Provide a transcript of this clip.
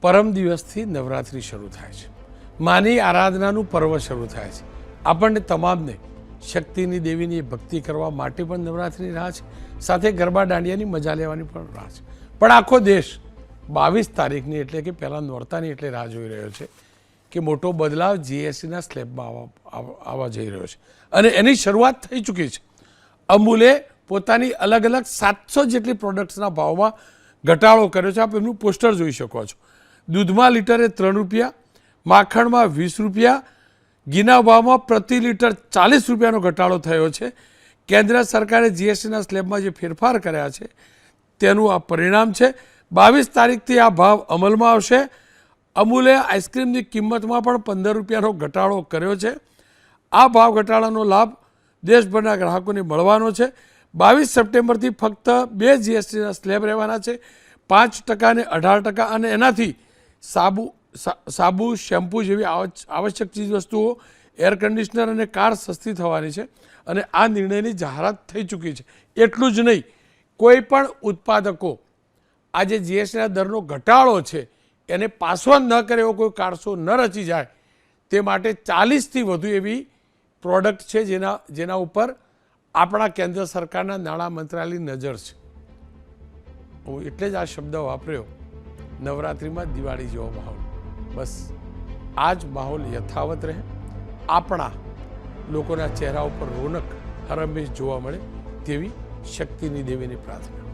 પરમ દિવસથી નવરાત્રિ શરૂ થાય છે. માની આરાધનાનું પર્વ શરૂ થાય છે. આપણને તમામને શક્તિની, દેવીની ભક્તિ કરવા માટે પણ નવરાત્રિની રાહ છે. સાથે ગરબા દાંડિયાની મજા લેવાની પણ રાહ છે. પણ આખો દેશ બાવીસ તારીખની એટલે કે પહેલાં નોરતાની એટલે રાહ જોઈ રહ્યો છે કે મોટો બદલાવ જીએસટીના સ્લેબમાં આવવા જઈ રહ્યો છે. અને એની શરૂઆત થઈ ચૂકી છે. અમૂલે પોતાની અલગ અલગ સાતસો જેટલી પ્રોડક્ટ્સના ભાવમાં ઘટાડો કર્યો છે. આપ એમનું પોસ્ટર જોઈ શકો છો. દૂધમાં લીટરે ત્રણ રૂપિયા, માખણમાં વીસ રૂપિયા ઘીના ભાવમાં પ્રતિ લીટર ચાલીસ રૂપિયાનો ઘટાડો થયો છે. કેન્દ્ર સરકારે જીએસટીના સ્લેબમાં જે ફેરફાર કર્યા છે, તેનું આ પરિણામ છે. બાવીસ તારીખથી આ ભાવ અમલમાં આવશે. અમૂલે આઈસ્ક્રીમની કિંમતમાં પણ પંદર રૂપિયાનો ઘટાડો કર્યો છે. આ ભાવ ઘટાડાનો લાભ દેશભરના ગ્રાહકોને મળવાનો છે. બાવીસ સપ્ટેમ્બરથી ફક્ત બે જીએસટીના સ્લેબ રહેવાના છે. પાંચ ટકા અને અઢાર ટકા અને એનાથી સાબુ સાબુ, શેમ્પૂ જેવી આવશ્ય- આવશ્યક ચીજ વસ્તુઓ એર કન્ડિશનર અને કાર સસ્તી થવાની છે અને આ નિર્ણયની જાહેરાત થઈ ચૂકી છે. એટલું જ નહીં, કોઈ પણ ઉત્પાદકો આજે જીએસટીના દરનો ઘટાડો છે, એને પાસો ન કરે એવો કોઈ કારસો ન રચી જાય, તે માટે ચાલીસથી વધુ એવી પ્રોડક્ટ છે જેના જેના ઉપર આપણા કેન્દ્ર સરકારના નાણાં મંત્રાલયની નજર છે. હું એટલે જ આ શબ્દ વાપર્યો. નવરાત્રિમાં દિવાળી જેવો માહોલ. બસ આ જ માહોલ યથાવત રહે. આપણા લોકોના ચહેરા ઉપર રોનક હરમેશ જોવા મળે તેવી શક્તિની દેવીની પ્રાર્થના.